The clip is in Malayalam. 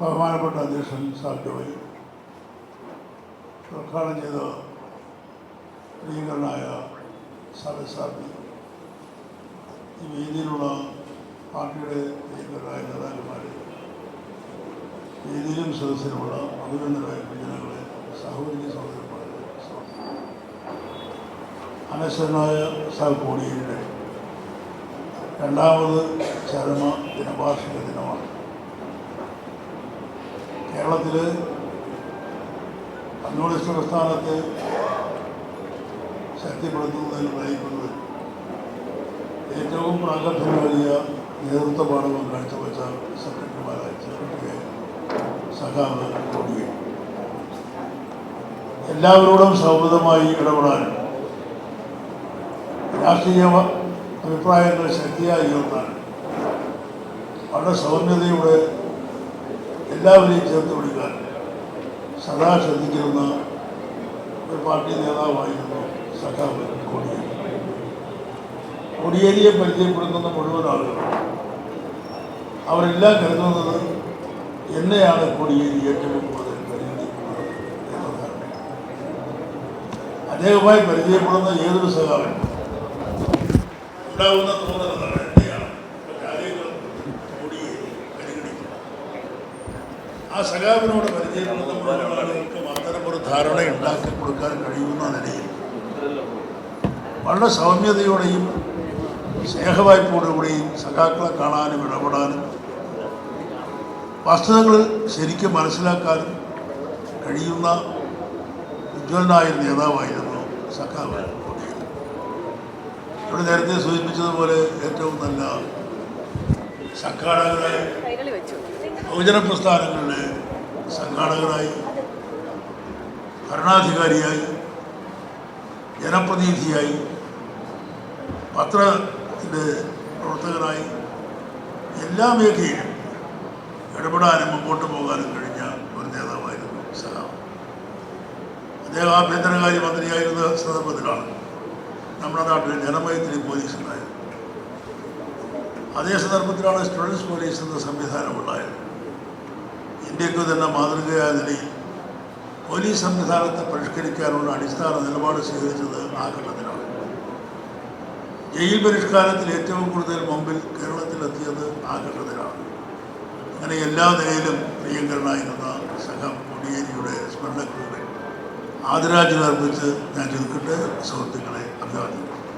ബഹുമാനപ്പെട്ട അധ്യക്ഷൻ സാധ്യമായി ഉദ്ഘാടനം ചെയ്ത പ്രിയങ്കരനായ സരസാബി ഈ വേദിയിലുള്ള പാർട്ടിയുടെ പ്രിയങ്കരനായ നേതാക്കന്മാർ വേദിയിലും സദസ്സിലുമുള്ള അഭിനന്ദനായ ജനങ്ങളെ സഹോദരി സഹോദരന്മാരെ അനശ്വരനായ സഹകോടിയുടെ രണ്ടാമത് ചരമ ദിനവാർഷിക ദിനമാണ്. കേരളത്തിൽ കമ്മ്യൂണിസ്റ്റ് പ്രസ്ഥാനത്തെ ശക്തിപ്പെടുത്തുന്നതിൽ നയിക്കുന്നത് ഏറ്റവും പ്രാഗൽഭ്യമേറിയ നേതൃത്വ പാഠകം കാഴ്ചവെച്ച സെക്രട്ടറിമാരായ സെക്രട്ടറി സഖാവ് കൊടുക്കുക എല്ലാവരോടും സൗഹൃദമായി ഇടപെടാൻ രാഷ്ട്രീയ അഭിപ്രായങ്ങൾ ശക്തിയായി ഉയർത്താൻ വളരെ സൗമ്യതയോടെ എല്ലാവരെയും ചേർത്ത് പിടിക്കാൻ സദാ ശ്രദ്ധിക്കുന്ന ഒരു പാർട്ടി നേതാവായിരുന്നു സഖാവ് കോടിയേരി. കോടിയേരിയെ പരിചയപ്പെടുത്തുന്ന മുഴുവൻ ആളുകൾ അവരെല്ലാം കരുതുന്നത് എന്നെയാണ് കോടിയേരി ഏറ്റവും കൂടുതൽ പരിഗണിക്കുന്നത് എന്നതാണ്. അദ്ദേഹവുമായി പരിചയപ്പെടുന്ന ഏതൊരു സഖാവിനും ഉണ്ടാവുന്ന തോന്നലാണ് എന്നെയാണ് കാര്യങ്ങൾ കോടിയേരി പരിഗണിക്കുന്നത് ആ സഖാവിനോട് പരിചയപ്പെടുന്ന മുഴുവൻ ആളുകൾക്കും അത്തരമൊരു ധാരണ ഉണ്ടാക്കി കൊടുക്കാൻ കഴിയുന്ന നിലയിൽ വളരെ സൗമ്യതയോടെയും സ്നേഹവായ്പയോടുകൂടിയും സഖാക്കളെ കാണാനും ഇടപെടാനും വസ്തുതകൾ ശരിക്കും മനസ്സിലാക്കാനും കഴിയുന്ന ഉജ്ജ്വലനായ ഒരു നേതാവായിരുന്നു സഖാവ്. ഇവിടെ നേരത്തെ സൂചിപ്പിച്ചതുപോലെ ഏറ്റവും നല്ല സംഘാടകരായി ബഹുജന പ്രസ്ഥാനങ്ങളുടെ സംഘാടകരായി ഭരണാധികാരിയായി ജനപ്രതിനിധിയായി പത്രത്തിന്റെ പ്രവർത്തകരായി എല്ലാ മേഖലയിലും ഇടപെടാനും മുമ്പോട്ട് പോകാനും കഴിഞ്ഞ ഒരു നേതാവായിരുന്നു സലാം. അദ്ദേഹം ആഭ്യന്തരകാര്യ മന്ത്രിയായിരുന്ന സന്ദർഭത്തിലാണ് നമ്മുടെ നാട്ടിൽ ജനമൈത്രി പോലീസ് ഉണ്ടായത് അതേ സന്ദർഭത്തിലാണ് സ്റ്റുഡൻസ് പോലീസ് എന്ന സംവിധാനം ഉണ്ടായത്. ഇന്ത്യയ്ക്ക് തന്നെ മാതൃകയായ നിലയിൽ പോലീസ് സംവിധാനത്തെ പരിഷ്കരിക്കാനുള്ള അടിസ്ഥാന നിലപാട് സ്വീകരിച്ചത് ആ ഘട്ടത്തിലാണ്. ജയിൽ പരിഷ്കാരത്തിൽ ഏറ്റവും കൂടുതൽ മുമ്പിൽ കേരളത്തിലെത്തിയത് ആ ഘട്ടത്തിലാണ്. അങ്ങനെ എല്ലാ നിലയിലും പ്രിയങ്കരനായിരുന്ന സഖം കൊടിയേരിയുടെ സ്മരണക്കുറിപ്പിൽ ആദരാഞ്ജലി അർപ്പിച്ച് ഞാൻ ചുരുക്കട്ടെ സുഹൃത്തുക്കളെ അഭിവാദ്യം